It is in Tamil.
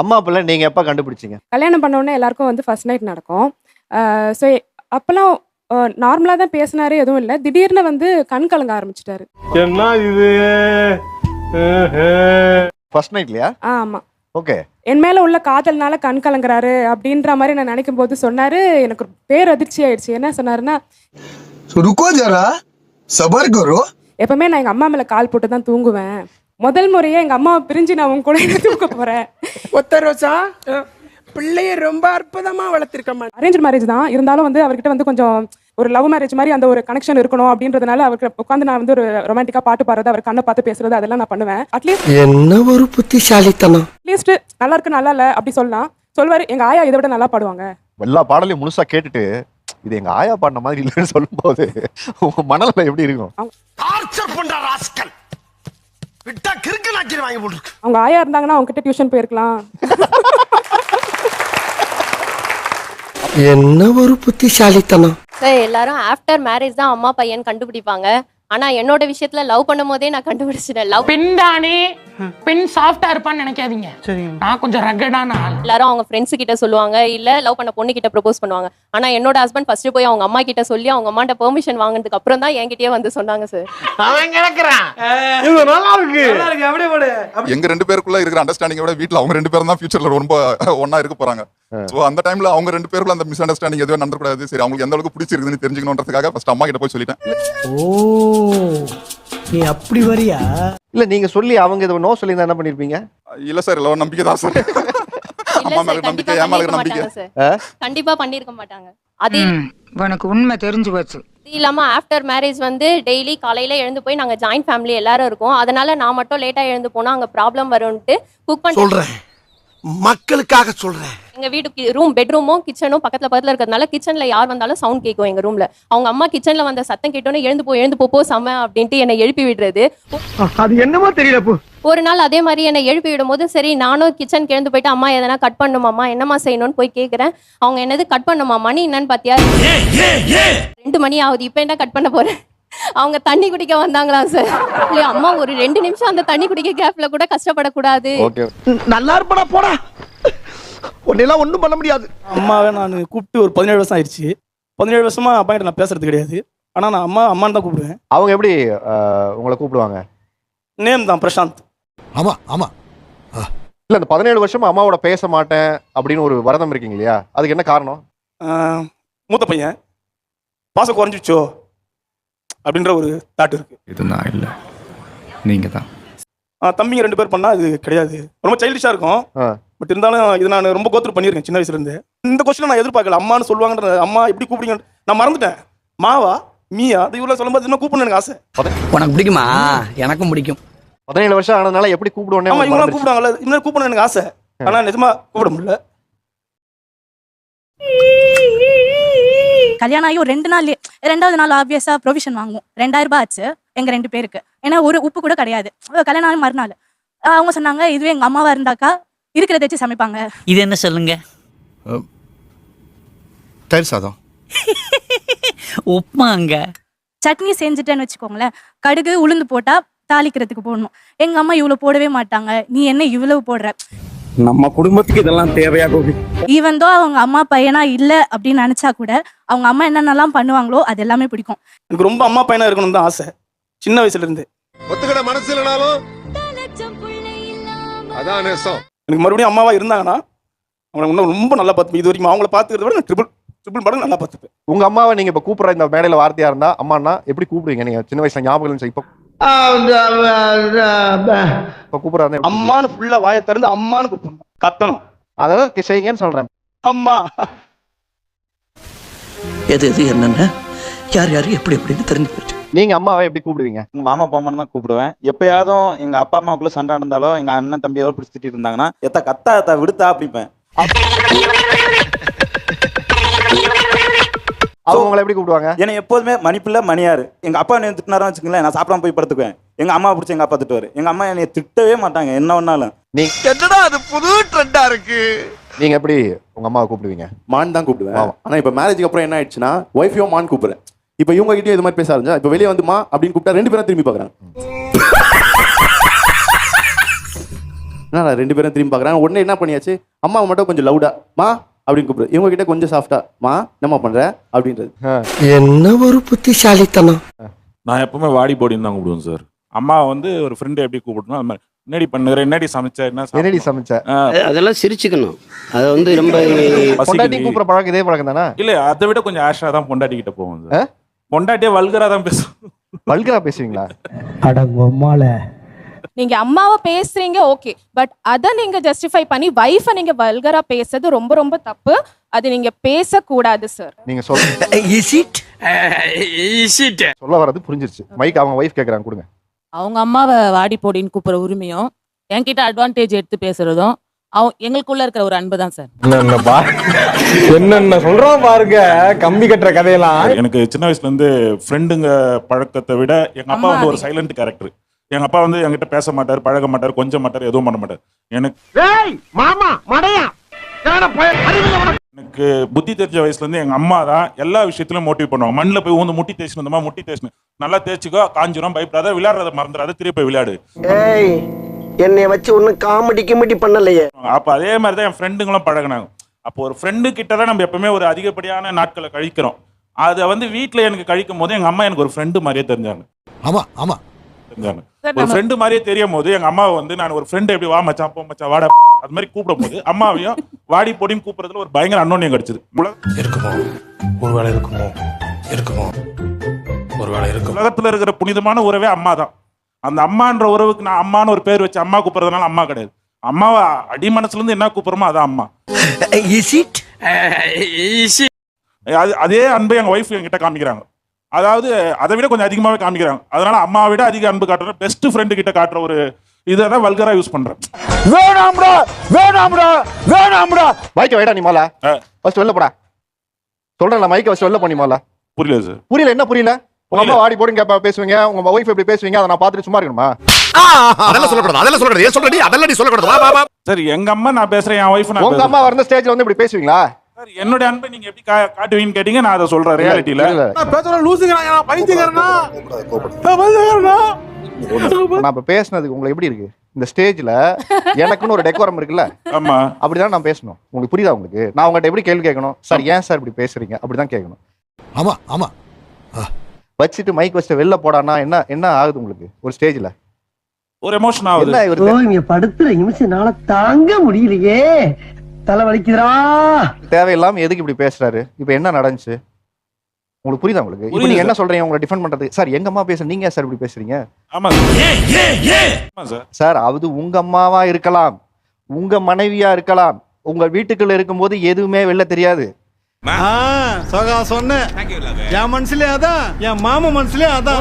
அம்மா அப்பெல்லாம் நீங்க எப்போ கண்டுபிடிச்சிங்க? கல்யாணம் பண்ணோடனே எல்லாருக்கும் வந்து ஃபர்ஸ்ட் நைட் நடக்கும். ஸோ அப்போல்லாம் நார்மலா தான் பேசினாரு எதுவும் இல்லை. திடீர்னு வந்து கண் கலங்க ஆரம்பிச்சிட்டாரு. என்ன இது? ஃபர்ஸ்ட் நைட்லையா ஆமா. ஓகே என் மேல உள்ள காதல்னால கண் கலங்குறாரு அப்படின்ற மாதிரி நான் நினைக்கும் போது சொன்னாரு. எனக்கு பேர் அதிர்ச்சி ஆயிடுச்சு. என்ன சொன்னாருன்னா ருக்கோ ஜரா? சபர் எப்பவுமே நான் எங்க அம்மா மேல கால் போட்டு தான் தூங்குவேன். முதல் முறையே எங்கள் அம்மாவை பிரிஞ்சு நான் உங்க கூட தூங்க போகிறேன் ஒத்த ரோசா பிள்ளைய ரொம்ப அற்புதமா வளர்த்திருக்க மாட்டேன். அரேஞ்ச் மேரேஜ் தான். இருந்தாலும் வந்து அவர்கிட்ட வந்து கொஞ்சம் ஒரு லவ் மேரேஜ் மாதிரி அந்த ஒரு கனெக்ஷன் இருக்கணும் அப்படின்றதுனால அவருக்கு உட்காந்து நான் வந்து ஒரு ரொமான்டிக்கா பாட்டு பாடுறது அவர் கண்ணை பார்த்து பேசுறது அதெல்லாம் நான் பண்ணுவேன். அட்லீஸ்ட் என்ன ஒரு புத்திசாலித்தனம். அட்லீஸ்ட் நல்லா இருக்கு நல்லா இல்ல அப்படி சொல்லலாம். சொல்வாரு எங்க ஆயா இதை விட நல்லா பாடுவாங்க. எல்லா பாடலையும் முழுசா கேட்டுட்டு இது எங்க ஆயா பாடின மாதிரி இல்லைன்னு சொல்லும்போது உங்க மனநிலை எப்படி இருக்கும்? டார்ச்சர் பண்ற ராஸ்கல். விட்டா கிறுக்கு நாக்கி வாங்கி போட்டுருக்கு. அவங்க ஆயா இருந்தாங்கன்னா அவங்க கிட்ட டியூஷன் போயிருக்கலாம். என்ன ஒரு புத்திசாலித்தனம். சார் எல்லாரும் ஆஃப்டர் மேரேஜ் தான் அம்மா பையன் கண்டுபிடிப்பாங்க. ஆனா என்னோட விஷயத்துல லவ் பண்ணும் போதே நான் கண்டுபிடிச்சிட்டேன். லவ் பெண் தானே பெண் சாஃப்டா இருப்பான்னு நினைக்காதீங்க. நான் கொஞ்சம் ரகடான ஆள். எல்லாரும் அவங்க ஃப்ரெண்ட்ஸ் கிட்ட சொல்லுவாங்க இல்ல லவ் பண்ண பொண்ணு கிட்ட ப்ரப்போஸ் பண்ணுவாங்க. ஆனா என்னோட ஹஸ்பண்ட் ஃபர்ஸ்ட் போய் அவங்க அம்மா கிட்ட சொல்லி அவங்க அம்மாட்ட பெர்மிஷன் வாங்கினதுக்கு அப்புறம் தான் என்கிட்டயே வந்து சொன்னாங்க சார் அவன் கிடக்குறான். இது நல்லா இருக்கு. எங்க ரெண்டு பேருக்குள்ள இருக்கிற அண்டர்ஸ்டாண்டிங்கை விட வீட்ல அவங்க ரெண்டு பேரும் தான் ஃபியூச்சர்ல ரொம்ப ஒண்ணா இருக்க போறாங்க. சோ அந்த டைம்ல அவங்க ரெண்டு பேருக்குள்ள அந்த மிஸ் அண்டர்ஸ்டாண்டிங் எதுவும் நடந்துக்கூடாது சரி அவங்களுக்கு எந்த அளவுக்கு பிடிச்சிருக்குதுன்னு தெரிஞ்சுக்கணுன்றதுக்காக ஃபர்ஸ்ட் அம்மா கிட்ட போய் சொல்லிட்டேன். ஓ நீ அப்படி வரியா? இல்ல நீங்க சொல்லி அவங்க இதை நோ சொல்லி என்ன பண்ணிருப்பீங்க? இல்ல சார் இல்ல நம்பிக்கை தான் சார் அம்மா மேல நம்பிக்கை பண்ணிருக்க நம்பிக்கை கண்டிப்பா பண்ணிருக்க மாட்டாங்க. அது உனக்கு உண்மை தெரிஞ்சு போச்சு. இது இல்லாம ஆஃப்டர் மேரேஜ் வந்து டெய்லி காலையில எழுந்து போய் நாங்க ஜாயிண்ட் ஃபேமிலி எல்லாரும் இருக்கோம். அதனால நான் மட்டும் லேட்டா எழுந்து போனா அங்க ப்ராப்ளம் வரும்ட்டு குக் பண்ணி சொல்றேன். மக்களுக்காக சொல்றேன். எங்க வீட்டு ரூம் பெட்ரூமும் கிச்சனும் பக்கத்துல பக்கத்துல இருக்கிறதுனால கிச்சன்ல யார் வந்தாலும் சவுண்ட் கேட்கும் எங்க ரூம்ல அவங்க அம்மா கிச்சன்ல வந்த சத்தம் கேட்டோன்னே எழுந்து போ எழுந்து போ, போ செம அப்படின்ட்டு என்னை எழுப்பி விடுறது. அது என்னமோ தெரியல ஒரு நாள் அதே மாதிரி என்னை எழுப்பி விடும்போது சரி நானும் கிச்சனுக்கு எழுந்து போயிட்டு அம்மா எதனா கட் பண்ணுமாம்மா என்னம்மா செய்யணும்னு போய் கேட்குறேன் அவங்க என்னது கட் பண்ணுமா மணி என்னன்னு பாத்தியா? ரெண்டு மணி ஆகுது இப்போ என்ன கட் பண்ண போறேன் அவங்க தண்ணி குடிக்க வந்தாங்களா சார் இல்லையா அம்மா ஒரு ரெண்டு நிமிஷம் அந்த தண்ணி குடிக்க கேப்ல கூட கஷ்டப்படக்கூடாது. ஓகே நல்லா இருப்படா போடா. உன்னெல்லாம் ஒண்ணும் பண்ண முடியாது. அம்மாவை நான் கூப்பிட்டு ஒரு பதினேழு வருஷம் ஆயிடுச்சு. பதினேழு வருஷமா அப்பா கிட்ட நான் பேசுறது கிடையாது. ஆனா நான் அம்மா அம்மான்னு தான் கூப்பிடுவேன். அவங்க எப்படி அஹ், உங்களை கூப்பிடுவாங்க? நேம் தான் பிரசாந்த். ஆமா ஆமா. இல்ல இந்த பதினேழு வருஷமா அம்மாவோட பேச மாட்டேன் அப்படின்னு ஒரு வரதம் இருக்கீங்க இல்லையா? அதுக்கு என்ன காரணம்? ஆஹ், மூத்த பையன். பாசம் குறைஞ்சிச்சோ அப்படின்ற ஒரு தாட் இருக்கு. இது நான் இல்லை. நீங்க தான். ஆஹ், தம்பிங்க ரெண்டு பேர் பண்ணா அது கிடையாது. ரொம்ப சைல்டிஷா இருக்கும். ஆ. பட் இருந்தாலும் இது நான் ரொம்ப கோத்ரூ பண்ணியிருக்கேன் சின்ன வயசுல இருந்து இந்த கொஸ்டின் நான் எதிர்பார்க்கல. அம்மான்னு சொல்லுவாங்கன்ற அம்மா எப்படி கூப்பிடுங்க? நான் மறந்துட்டேன். மாவா மீயா அது இவ்வளவு சொல்லும்போது இன்னும் கூப்பிடணும் எனக்கு ஆசை. உனக்கு பிடிக்குமா? எனக்கும் பிடிக்கும். பதினேழு வருஷம் ஆனதுனால எப்படி கூப்பிடுவோன்னே ஆமா உங்களுக்கு இவங்களாம். கூப்பிடுவாங்கல்ல. இன்னும் கூப்பிடணும் எனக்கு ஆசை. ஆனா நிஜமா கூப்பிட முடியல. கல்யாணம் ஆகி ஒரு ரெண்டு நாள் ரெண்டாவது நாள் ஆப்வியஸா ப்ரொவிஷன் வாங்குவோம். ரெண்டாயிரம் ரூபாய் ஆச்சு எங்க ரெண்டு பேருக்கு. ஏன்னா ஒரு உப்பு கூட கிடையாது. கல்யாணம் ஆகி மறுநாள். அவங்க சொன்னாங்க இதுவே எங்க அம்மாவா இருந்தாக்கா இருக்கிறத வச்சு சமைப்பாங்க. இது என்ன சொல்லுங்க? தயிர் சாதம். உப்புமாங்க. சட்னி செஞ்சுட்டேன்னு வச்சுக்கோங்களேன். கடுகு உளுந்து போட்டா தாளிக்கிறதுக்கு போடணும். எங்க அம்மா இவ்வளவு போடவே மாட்டாங்க. நீ என்ன இவ்வளவு போடுற? நம்ம குடும்பத்துக்கு இதெல்லாம் தேவையா கோபி? ஈவன் தோ அவங்க அம்மா பையனா இல்ல அப்படின்னு நினைச்சா கூட அவங்க அம்மா என்னென்னலாம் பண்ணுவாங்களோ அது எல்லாமே பிடிக்கும். எனக்கு ரொம்ப அம்மா பையனா இருக்கணும் தான் ஆசை. சின்ன வயசுல இருந்து. ஒத்துக்கிட மனசு இல்லைனாலும் அதான் நேசம். எனக்கு மறுபடியும் அம்மாவா இருந்தாங்கன்னா அவங்களை இன்னும் ரொம்ப நல்லா பார்த்துப்பேன். இது வரைக்கும் அவங்கள பார்த்துக்கிறத விட நான் ட்ரிபிள் ட்ரிபிள் மடங்கு நல்லா பார்த்துப்பேன். உங்க அம்மாவை நீங்க இப்ப கூப்பிடுற இந்த மேடையில வார்த்தையா இருந்தா அம்மான்னா எப்படி கூப்பிடுவீங்க? நீங்க சின்ன வயசுல ஞாபகம் இப்ப இப்ப கூப்பிடுறா இருந்தா எப்படி கூப்பிடுவீங்க? அம்மான்னு ஃபுல்லா வாயை திறந்து அம்மான்னு கூப்பிடணும். கத்தணும். அதாவது செய்யுங்கன்னு சொல்றேன். அம்மா. எது எது என்னென்ன? யார் யார் எப்படி எப்படின்னு தெரிஞ்சு போச்சு நீங்க அம்மாவை எப்படி கூப்பிடுவீங்க? எங்க மாமா பாமன் தான் கூப்பிடுவேன். எப்பயாவதும் எங்க அப்பா அம்மாவுக்குள்ள சண்டை நடந்தாலும் எங்க அண்ணன் தம்பி ஏதோ பிடிச்சிட்டு இருந்தாங்கன்னா எத்த கத்தா எத்த விடுத்தா அப்படிப்பேன். அவங்க உங்களை எப்படி கூப்பிடுவாங்க? ஏன்னா எப்போதுமே மணிப்புல மணியாரு எங்க அப்பா என்ன திட்டினாரா வச்சுக்கங்களேன் நான் சாப்பிடாம போய் படுத்துக்குவேன். எங்க அம்மா பிடிச்சி எங்க அப்பா திட்டுவாரு. எங்க அம்மா என்னை திட்டவே மாட்டாங்க என்ன ஒன்னாலும் என்னடா அது புது ட்ரெண்டா இருக்கு? நீங்க எப்படி உங்க அம்மாவை கூப்பிடுவீங்க? மான் தான் கூப்பிடுவேன். ஆமா. ஆனா இப்ப மேரேஜ்க்கு அப்புறம் என்ன ஆயிடுச்சுன்னா ஒய்ஃபையோ மான் கூப்பிடுறேன். இப்ப இவங்க கிட்டயும் இது மாதிரி பேச ஆரம்பிச்சா இப்ப வெளியே வந்து மா அப்படின்னு கூப்பிட்டா ரெண்டு பேரும் திரும்பி பாக்குறாங்க என்ன ரெண்டு பேரும் திரும்பி பார்க்குறாங்க? உடனே என்ன பண்ணியாச்சு? அம்மாவை மட்டும் கொஞ்சம் லவுடா மா அப்படின்னு கூப்பிடுறது இவங்க கிட்ட கொஞ்சம் சாஃப்டா மா என்னம்மா பண்ற? அப்படின்றது. என்ன ஒரு புத்திசாலித்தனம். நான் எப்பவுமே வாடி போடின்னு தான் கூப்பிடுவேன் சார். அம்மா வந்து ஒரு ஃப்ரெண்டு எப்படி கூப்பிடணும். அது மாதிரி என்னடி பண்ணுற? என்னடி சமைச்ச? என்ன? என்னடி சமைச்ச? அதெல்லாம் சிரிச்சுக்கணும். அது வந்து ரொம்ப பொண்டாட்டி. கூப்பிடுற பழக்கம் இதே பழக்கம் தானே? இல்ல அதை விட கொஞ்சம் ஆஷா தான் பொண்டாட்டி கிட்ட போவோம் சார் பொண்டாட்டியே வல்கரா தான் பேசும் வல்கரா பேசுவீங்களா? நீங்க அம்மாவை பேசுறீங்க ஓகே. பட் அதை நீங்க ஜஸ்டிஃபை பண்ணி வைஃபை நீங்க வல்கரா பேசுறது ரொம்ப ரொம்ப தப்பு. அது நீங்க பேசக்கூடாது சார் நீங்க சொல்ல இஸ் இட் சொல்ல வர்றது புரிஞ்சிருச்சு. மைக் அவங்க ஒய்ஃப் கேக்குறாங்க கொடுங்க. அவங்க அம்மாவை வாடி போடின்னு கூப்பிடுற உரிமையும் என்கிட்ட அட்வான்டேஜ் எடுத்து பேசுறதும் எங்களுக்குள்ள இருக்கிற ஒரு அன்பு தான் சார். என்னென்ன சொல்றோம் பாருங்க கம்பி கட்டுற கதையெல்லாம். எனக்கு சின்ன வயசுல இருந்து ஃப்ரெண்டுங்க பழக்கத்தை விட எங்க அப்பா வந்து ஒரு சைலண்ட் கேரக்டர் எங்க அப்பா வந்து என்கிட்ட பேச மாட்டார் பழக மாட்டார் கொஞ்சம் மாட்டார் எதுவும் பண்ண மாட்டார். எனக்கு மாமா மடையா? எனக்கு புத்தி தெரிஞ்ச வயசுல இருந்து எங்க அம்மா தான் எல்லா விஷயத்திலும் மோட்டிவ் பண்ணுவாங்க. மண்ணில் போய் ஊந்து முட்டி வந்தோமா முட்டி தேய்ச்சினு நல்லா தேய்ச்சிக்கோ காஞ்சிரும் பயப்படாத விளையாடுறத மறந்துடாத திருப்பி போய் விளையாடு. ஏய் என்னைய வச்சு ஒன்னும் காமெடி கிமெடி பண்ணலையே. அப்ப அதே மாதிரி தான் என் ஃப்ரெண்டுங்களும் பழகுனாங்க. அப்போ ஒரு ஃப்ரெண்டு கிட்ட தான் நம்ம எப்பவுமே ஒரு அதிகப்படியான நாட்களை கழிக்கிறோம். அதை வந்து வீட்டில் எனக்கு கழிக்கும் போது எங்க அம்மா எனக்கு ஒரு ஃப்ரெண்டு மாதிரியே தெரிஞ்சாங்க. ஆமா ஆமா. தெரிஞ்சாங்க. ஒரு ஃப்ரெண்டு மாதிரியே தெரியும் போது எங்க அம்மாவை வந்து நான் ஒரு ஃப்ரெண்டு எப்படி வா மச்சான் போ மச்சான் வாடா அது மாதிரி கூப்பிடும் போது அம்மாவையும் வாடி பொடியும் கூப்பிடுறதுல ஒரு பயங்கர அன்னோன்யம் கிடைச்சது. இருக்குமோ? ஒரு வேளை இருக்குமோ? இருக்குமோ? ஒரு வேளை இருக்கும்? உலகத்துல இருக்கிற புனிதமான உறவே அம்மா தான் அந்த அம்மான்ற உறவுக்கு நான் அம்மான்னு ஒரு பேர் வச்சு அம்மா கூப்பிடுறதுனால அம்மா கிடையாது. அம்மாவை அடி மனசுல இருந்து என்ன கூப்பிடுறோமோ அதான் அம்மா. இஸ் இட் அது அதே அன்பை எங்க ஒய்ஃப் என்கிட்ட காமிக்கிறாங்க. அதாவது அதை விட கொஞ்சம் அதிகமாவே காமிக்கிறாங்க. அதனால அம்மாவை விட அதிக அன்பு காட்டுற பெஸ்ட் ஃப்ரெண்டு கிட்ட காட்டுற ஒரு இதை தான் வல்கரா யூஸ் பண்றேன். வேணாம்டா வேணாம்டா வேணாம்டா. மைக்க வைடா நீ மோல. ஃபர்ஸ்ட் வெளில போடா. சொல்றேன்ல மைக்க ஃபர்ஸ்ட் வெளில போனி மோல. புரியல சார் புரியல என்ன புரியல? உங்க அம்மா வாடி போடுங்க கேப்ப பேசுவீங்க. உங்க ஒய்ஃப் எப்படி பேசுவீங்க அதை நான் பார்த்துட்டு சும்மா இருக்கணுமா? அதெல்லாம் சொல்லக்கூடாது அதெல்லாம் சொல்லக்கூடாது. ஏன் சொல்றடி? அதெல்லாம் நீ சொல்லக்கூடாது. வா வா வா. சரி எங்க அம்மா நான் பேசுறேன் என் ஒய்ஃப் நான் உங்க. அம்மா வரந்த ஸ்டேஜ்ல வந்து இப்படி பேசுவீங்களா? சார், என்னுடைய அன்பை நீங்க எப்படி காட்டுவீங்கன்னு கேட்டீங்க நான் அதை சொல்றேன் ரியாலிட்டியில பேசுற லூசுங்கிறாங்க நான் பைத்தியக்காரனா? நான் இப்ப பேசுனதுக்கு உங்களுக்கு எப்படி இருக்கு? இந்த ஸ்டேஜ்ல எனக்குன்னு ஒரு டெக்கோரம் இருக்குல்ல? ஆமா. அப்படிதான் நான் பேசணும். உங்களுக்கு புரியுதா உங்களுக்கு? நான் உங்கள்கிட்ட எப்படி கேள்வி கேட்கணும்? சார் ஏன் சார் இப்படி பேசுறீங்க? அப்படிதான் கேட்கணும். ஆமா ஆமா. வச்சுட்டு மைக் வச்சுட்டு வெளில போடானா என்ன என்ன ஆகுது உங்களுக்கு? ஒரு ஸ்டேஜ்ல ஒரு எமோஷன் ஆகுது. என்ன இவரு இங்க படுத்துற நிமிஷம்னால தாங்க முடியலையே. தலை வலிக்குதுடா. தேவையில்லாம எதுக்கு இப்படி பேசுறாரு? இப்போ என்ன நடந்துச்சு? உங்களுக்கு புரியுதா உங்களுக்கு? இப்போ நீங்க என்ன சொல்றீங்க? உங்களை டிஃபெண்ட் பண்றது. சார் எங்க அம்மா பேச நீங்க சார் இப்படி பேசுறீங்க? ஆமா சார். ஆமா சார். சார் அது உங்க அம்மாவா இருக்கலாம். உங்க மனைவியா இருக்கலாம். உங்க வீட்டுக்குள்ள இருக்கும்போது எதுவுமே வெளில தெரியாது. சகா சொன்ன. என் மனசுலயே அதான் என் மாமா மனசுலயே அதான்.